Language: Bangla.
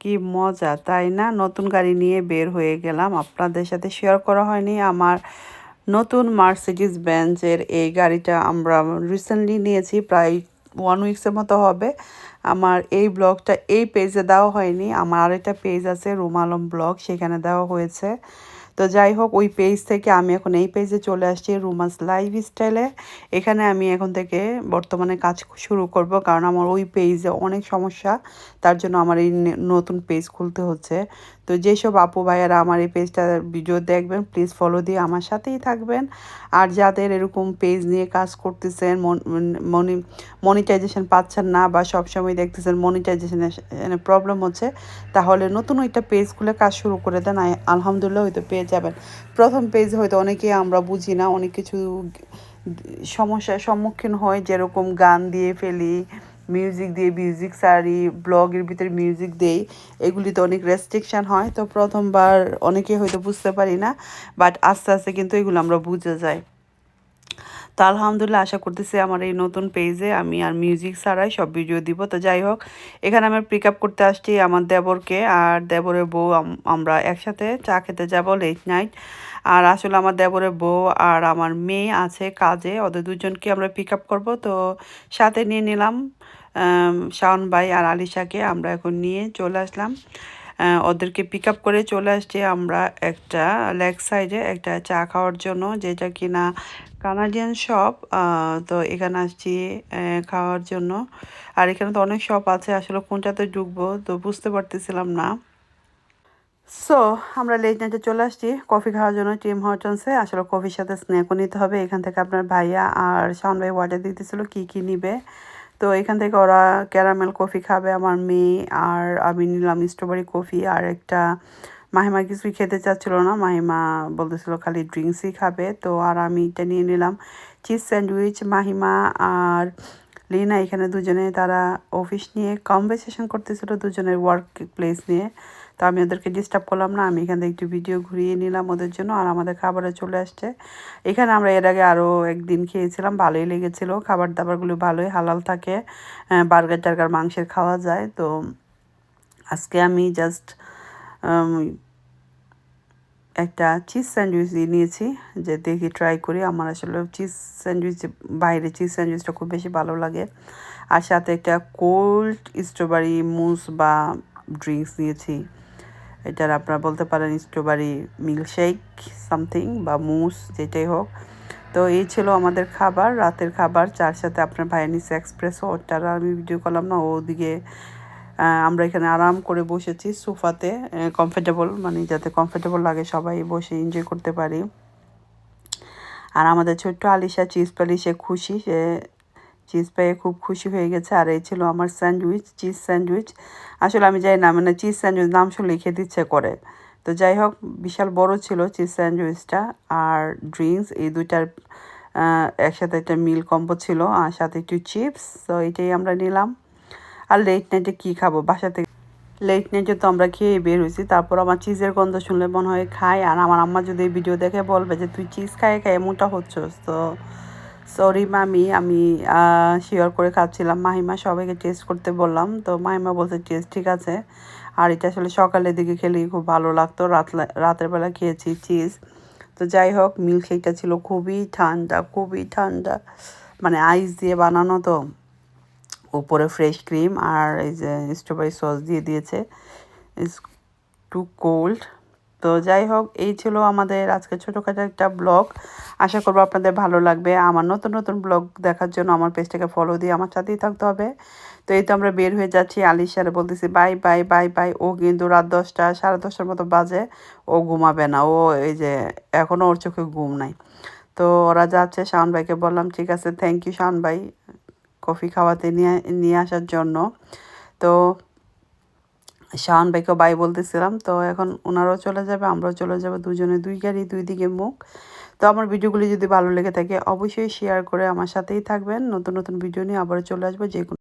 কি মজা, তাই না? নতুন গাড়ি নিয়ে বের হয়ে গেলাম। আপনাদের সাথে শেয়ার করা হয়নি। আমার নতুন মার্সিডিস বেঞ্চের এই গাড়িটা আমরা রিসেন্টলি নিয়েছি, প্রায় ওয়ান উইক্সের মতো হবে। আমার এই ব্লগটা এই পেজে দেওয়া হয়নি। আমার আরেকটা পেজ আছে, রুমালম ব্লগ, সেখানে দেওয়া হয়েছে। তো যাই হোক, ওই পেজ থেকে আমি এখন এই পেজে চলে আসছি রুমাস লাইফ স্টাইলে এখানে আমি এখন থেকে বর্তমানে কাজ শুরু করব, কারণ আমার ওই পেজে অনেক সমস্যা। তার জন্য আমার এই নতুন পেজ খুলতে হচ্ছে। তো যেসব আপু ভাইয়ারা আমার এই পেজটা ভিডিও দেখবেন প্লিজ ফলো দিয়ে আমার সাথেই থাকবেন। আর যাদের এরকম পেজ নিয়ে কাজ করতেছেন, মনি মনিটাইজেশন পাচ্ছেন না বা সবসময় দেখতেছেন মনিটাইজেশনের প্রবলেম হচ্ছে, তাহলে নতুন ওইটা পেজ খুলে কাজ শুরু করে দেন। আলহামদুলিল্লাহ ওই তো পেয়ে যাবেন। প্রথম পেজ হয়তো অনেকে আমরা বুঝি না, অনেক কিছু সমস্যার সম্মুখীন হয় যেরকম গান দিয়ে ফেলি মিউজিক দিয়ে মিউজিক সারি ব্লগের ভিতরে মিউজিক দেই, এগুলিতে অনেক রেস্ট্রিকশান হয়। তো প্রথমবার অনেকে হয়তো বুঝতে পারি না বাট আস্তে আস্তে কিন্তু এগুলো আমরা বুঝে যাই। তো আলহামদুলিল্লাহ আশা করতেছি আমার এই নতুন পেজে আমি আর মিউজিক ছাড়াই সব ভিডিও দিব। তো যাই হোক, এখানে আমি পিক আপ করতে আসছি আমার দেবরকে। আর দেবরের বউ আমরা একসাথে চা খেতে যাব লেট নাইট আর আসলে আমার দেবরের বউ আর আমার মেয়ে আছে কাজে, ওদের দুজনকে আমরা পিক আপ করব। তো সাথে নিয়ে নিলাম শাওন ভাই আর আলিশাকে। আমরা এখন নিয়ে চলে আসলাম। ওদেরকে পিক আপ করে চলে আসছি আমরা একটা লেগ সাইডে একটা চা খাওয়ার জন্য, যেটা কিনা কানাডিয়ান শপ তো এখানে আসছি খাওয়ার জন্য। আর এখানে তো অনেক শপ আছে, আসলে কোনটাতে ঢুকবো তো বুঝতে পারতেছিলাম না। সো আমরা লেট নাইটে চলে আসছি কফি খাওয়ার জন্য টিম হটনসে আসলে কফির সাথে স্ন্যাকও নিতে হবে। এখান থেকে আপনার ভাইয়া আর শাওন ভাই ওয়ার্ডার দিতেছিল, কী কী নিবে। তো এখান থেকে ওরা ক্যারামেল কফি খাবে আমার মেয়ে আর আমি নিলাম স্ট্রবেরি কফি আর একটা মাহিমা কিছুই খেতে চাচ্ছিল না। মাহিমা বলতেছিল খালি ড্রিঙ্কসই খাবে। তো আর আমি এটা নিয়ে নিলাম চিজ স্যান্ডউইচ, মাহিমা আর লিনা। এখানে দুজনে তারা অফিস নিয়ে কনভারসেশন করতেছিল দুজনের ওয়ার্ক প্লেস নিয়ে। তো আমি ওদেরকে ডিস্টার্ব করলাম না, আমি এখান থেকে একটু ভিডিও ঘুরিয়ে নিলাম ওদের জন্য আর আমাদের খাবারে চলে আসছে। এখানে আমরা এর আগে আরও একদিন খেয়েছিলাম, ভালোই লেগেছিলো খাবার দাবারগুলো ভালোই হালাল থাকে বার্গার টার্গার মাংসের খাওয়া যায়, তো আজকে আমি জাস্ট একটা চিজ স্যান্ডউইচ নিয়েছি, যে দেখি ট্রাই করি, আমার আসলে চিজ স্যান্ডউইচ বাইরে চিজ স্যান্ডউইচটা খুব বেশি ভালো লাগে। আর সাথে একটা কোল্ড স্ট্রবেরি মুস বা ড্রিঙ্কস নিয়েছি। এটার আপনারা বলতে পারেন স্ট্রবেরি মিল্কশেক, সামথিং বা মুস, যেটাই হোক। তো এই ছিল আমাদের খাবার, রাতের খাবার। চার সাথে আপনার ভাইয়ানিস এক্সপ্রেসও ওটার আমি ভিডিও করলাম না, ওদিকে আমরা এখানে আরাম করে বসেছি সোফাতে কমফোর্টেবল মানে যাতে কমফোর্টেবল লাগে সবাই বসে এনজয় করতে পারি। আর আমাদের ছোট্ট আলিশা, চিজ পালি সে খুশি, সে চিজ পেয়ে খুব খুশি হয়ে গেছে। আর এই ছিল আমার স্যান্ডউইচ চিজ স্যান্ডউইচ। আসলে আমি যাই না মানে চিজ স্যান্ডউইচ নাম শুনলে খেতে ইচ্ছে করে। তো যাই হোক, বিশাল বড় ছিল চিজ স্যান্ডউইচটা। আর ড্রিঙ্কস এই দুইটার একসাথে একটা মিল কম্বো ছিল। আর সাথে একটু চিপস তো এটাই আমরা নিলাম। আর লেট নাইটে কী খাব? বাসা থেকে লেট নাইটে তো আমরা খেয়ে বের হয়েছি। তারপর আমার চিজের গন্ধ শুনলে মনে হয় খাই। আর আমার আম্মা যদি এই ভিডিও দেখে বলবে যে, তুই চিজ খাই খাই এমনটা হচ্ছস, তো সরি মামি আমি শেয়ার করে খাচ্ছিলাম। মাহিমা সবাইকে টেস্ট করতে বললাম। তো মাহিমা বলছে টেস্ট ঠিক আছে। আর এটা আসলে সকালের দিকে খেলে খুব ভালো লাগতো। রাত রাতের বেলা খেয়েছি চিজ তো যাই হোক মিল্ক শেকটা ছিল খুবই ঠান্ডা খুবই ঠান্ডা। মানে আইস দিয়ে বানানো তো। উপরে ফ্রেশ ক্রিম আর এই যে স্ট্রবেরি সস দিয়ে দিয়েছে। ইস টু কোল্ড তো যাই হোক, এই ছিল আমাদের আজকে ছোটোখাটো একটা ব্লগ আশা করব আপনাদের ভালো লাগবে। আমার নতুন নতুন ব্লগ দেখার জন্য আমার পেজটাকে ফলো দিয়ে আমার সাথেই থাকতে হবে। তো এই তো আমরা বের হয়ে যাচ্ছি আলিশারে, বলতেছি বাই বাই বাই বাই ও কিন্তু রাত দশটা, সাড়ে দশটার মতো বাজে। ও ঘুমাবে না। ও এই যে এখনও ওর চোখে ঘুম নাই। তো ওরা যাচ্ছে, শাওন ভাইকে বললাম, ঠিক আছে থ্যাংক ইউ শাওন ভাই। কফি খাওয়াতে নিয়ে নিয়ে আসার জন্য। তো শাহান ভাইকে বাই বলতেছিলাম। তো এখন ওনারাও চলে যাবে, আমরাও চলে যাব, দুজনে দুই গাড়ি, দুই দিকে মুখ। তো আমার ভিডিওগুলি যদি ভালো লেগে থাকে, অবশ্যই শেয়ার করে আমার সাথেই থাকবেন। নতুন নতুন ভিডিও নিয়ে আবারও চলে আসব যে